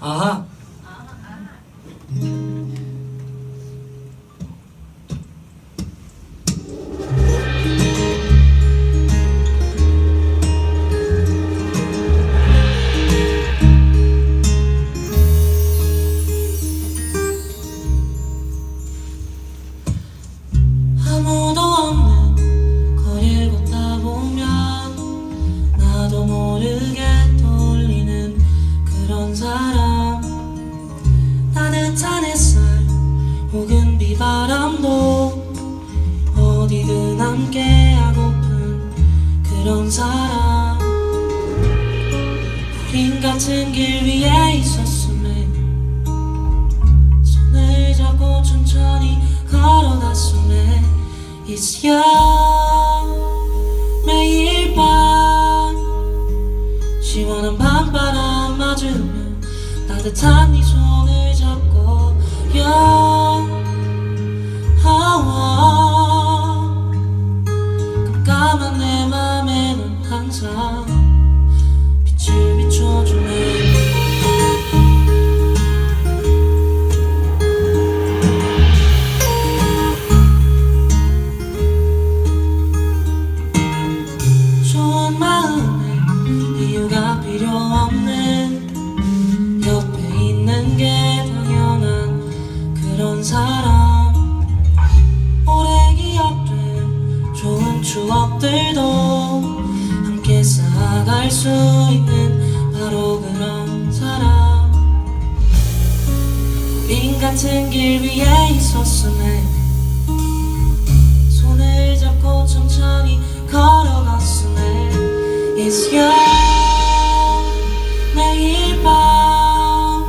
아 그런 사람. 우린 같은 길 위에 있었음에 손을 잡고 천천히 걸어갔음에 you 매일 밤. 시원한 밤바람 맞으며 따뜻한 네 손을 잡고 영 추억들도 함께 쌓아갈 수 있는 바로 그런 사람. 우린 같은 길 위에 있었음에 손을 잡고 천천히 걸어갔음에 It's you 매일 밤.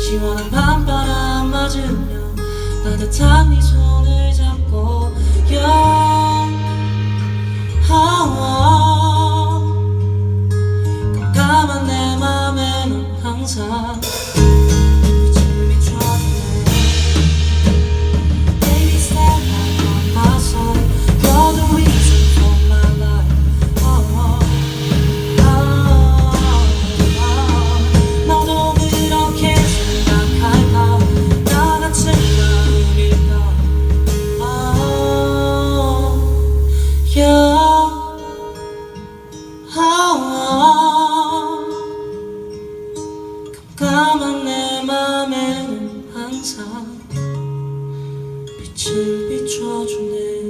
시원한 밤바람 맞으며 따뜻한 네 손을 잡고 영 茶 항상 빛을 비춰주네.